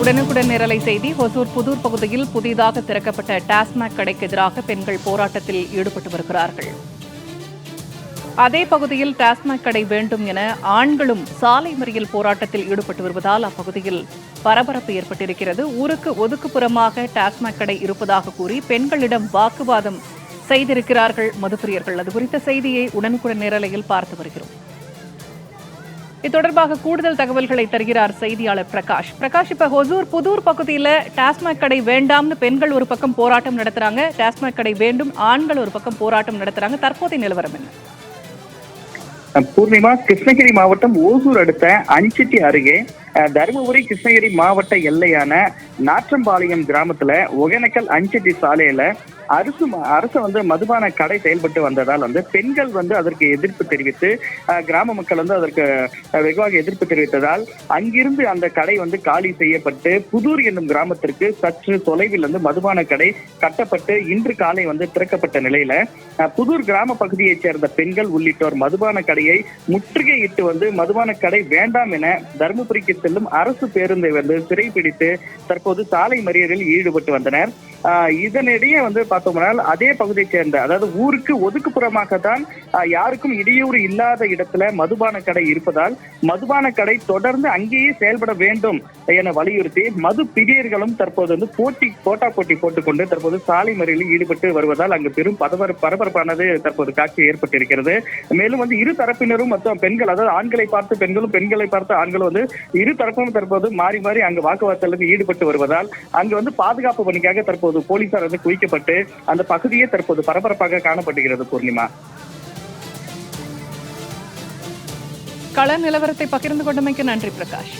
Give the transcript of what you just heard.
உடனுக்குடன் நிரலை செய்தி ஒசூர் புதூர் பகுதியில் புதிதாக திறக்கப்பட்ட டாஸ்மாக் கடைக்கு எதிராக பெண்கள் போராட்டத்தில் ஈடுபட்டு வருகிறார்கள். அதே பகுதியில் டாஸ்மாக் கடை வேண்டும் என ஆண்களும் சாலை மறியல் போராட்டத்தில் ஈடுபட்டு வருவதால் அப்பகுதியில் பரபரப்பு ஏற்பட்டிருக்கிறது. ஊருக்கு ஒதுக்குப்புறமாக டாஸ்மாக் கடை இருப்பதாக கூறி பெண்களிடம் வாக்குவாதம் செய்திருக்கிறார்கள் மதுப்பிரியர்கள். அது குறித்த செய்தியை உடனுக்குடன் நேரலையில் பார்த்து வருகிறோம். இது தொடர்பாக கூடுதல் தகவல்களை தருகிறார் செய்தியாளர் பிரகாஷ். பிரகாஷ் இப்ப ஹொசூர் புதூர் பகுதியில டாஸ்மாக் கடை வேண்டாம்னு பெண்கள் ஒரு பக்கம் போராட்டம் நடத்துறாங்க டாஸ்மாக் கடை வேண்டும் ஆண்கள் ஒரு பக்கம் போராட்டம் நடத்துறாங்க. தற்போதைய நிலவரம் என்ன? பூர்ணிமா கிருஷ்ணகிரி மாவட்டம் ஓசூர் அடுத்த அஞ்சிட்டி அருகே தருமபுரி கிருஷ்ணகிரி மாவட்ட எல்லையான நாற்றம்பாளையம் கிராமத்துல ஒகேனக்கல் அஞ்சட்டி சாலையில அரசு அரசு வந்து மதுபான கடை செயல்பட்டு வந்ததால் வந்து பெண்கள் வந்து அதற்கு எதிர்ப்பு தெரிவித்து கிராம மக்கள் வந்து அதற்கு வெகுவாக எதிர்ப்பு தெரிவித்ததால் அங்கிருந்து அந்த கடை வந்து காலி செய்யப்பட்டு புதூர் என்னும் கிராமத்திற்கு சற்று தொலைவில் வந்து மதுபான கடை கட்டப்பட்டு இன்று காலை வந்து திறக்கப்பட்ட நிலையில அஹ், புதூர் கிராம பகுதியைச் சேர்ந்த பெண்கள் உள்ளிட்டோர் மதுபான கடையை முற்றுகையிட்டு வந்து மதுபான கடை வேண்டாம் என தருமபுரிக்கு செல்லும் அரசு பேருந்தை வந்து சிறைபிடித்து தற்போது சாலை மறியலில் ஈடுபட்டு வந்தனர். இதனிடையே வந்து பார்த்தோம்னால் அதே பகுதியை சேர்ந்த அதாவது ஊருக்கு ஒதுக்குப்புறமாகத்தான் தான் யாருக்கும் இடையூறு இல்லாத இடத்துல மதுபான கடை இருப்பதால் மதுபான கடை தொடர்ந்து அங்கேயே செயல்பட வேண்டும் என வலியுறுத்தி மது பிரியர்களும் தற்போது வந்து போட்டி போட்டா போட்டி போட்டுக்கொண்டு தற்போது சாலை மறியலில் ஈடுபட்டு வருவதால் அங்கு பெரும் பரபர பரபரப்பானது தற்போது காட்சி ஏற்பட்டிருக்கிறது. மேலும் வந்து இரு தரப்பினரும் மற்றும் பெண்கள் அதாவது ஆண்களை பார்த்து பெண்களும் பெண்களை பார்த்து ஆண்களும் வந்து இரு தரப்பும் தற்போது மாறி மாறி அங்கு வாக்குவாதத்தில் ஈடுபட்டு வருவதால் அங்கு வந்து பாதுகாப்பு பணிக்காக தற்போது தற்போது போலீசார் வந்து குவிக்கப்பட்டு அந்த பகுதியே தற்போது பரபரப்பாக காணப்படுகிறது பூர்ணிமா. கள நிலவரத்தை பகிர்ந்து கொண்டமைக்கு நன்றி பிரகாஷ்.